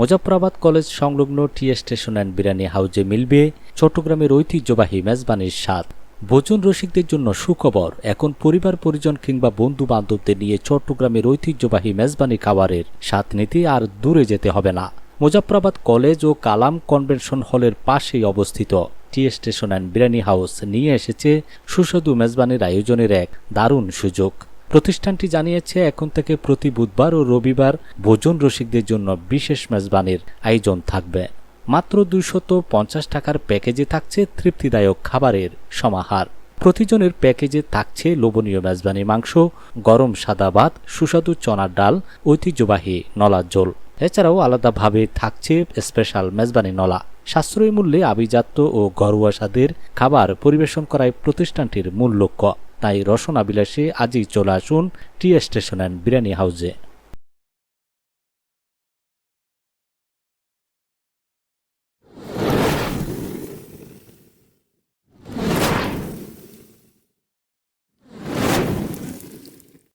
Muzaffarabad college সংলগ্ন টি station and biryani হাউজে মিলবে চট্টগ্রামের ঐতিহ্যবাহী মেজবানির স্বাদ। ভোজন রসিকদের জন্য সুখবর, এখন পরিবার, পরিজন কিংবা বন্ধু বান্ধবদের নিয়ে চট্টগ্রামের ঐতিহ্যবাহী মেজবানি খাবারের স্বাদ নিতে আর দূরে যেতে হবে না। মুজাফরাবাদ কলেজ ও কালাম কনভেনশন হলের পাশেই অবস্থিত। T station and biryani house নিয়ে এসেছে সুস্বাদু মেজবানির আয়োজনের এক দারুণ সুযোগ। প্রতিষ্ঠানটি জানিয়েছে, এখন থেকে প্রতি বুধবার ও রবিবার ভোজন রসিকদের জন্য বিশেষ মেজবানির আয়োজন থাকবে। মাত্র দুইশত পঞ্চাশ টাকার প্যাকেজে থাকছে তৃপ্তিদায়ক খাবারের সমাহার। প্রতিজনের প্যাকেজে থাকছে লোভনীয় মেজবানি মাংস, গরম সাদা ভাত, সুস্বাদু চনার ডাল, ঐতিহ্যবাহী নলার জোল এছাড়াও আলাদাভাবে থাকছে স্পেশাল মেজবানি নলা। সাশ্রয়ী মূল্যে আভিজাত্য ও ঘরোয়া স্বাদের খাবার পরিবেশন করায় প্রতিষ্ঠানটির মূল লক্ষ্য। তাই রসনা বিলাসে আজই চলে আসুন টি স্টেশন অ্যান্ড বিরিয়ানি হাউসে।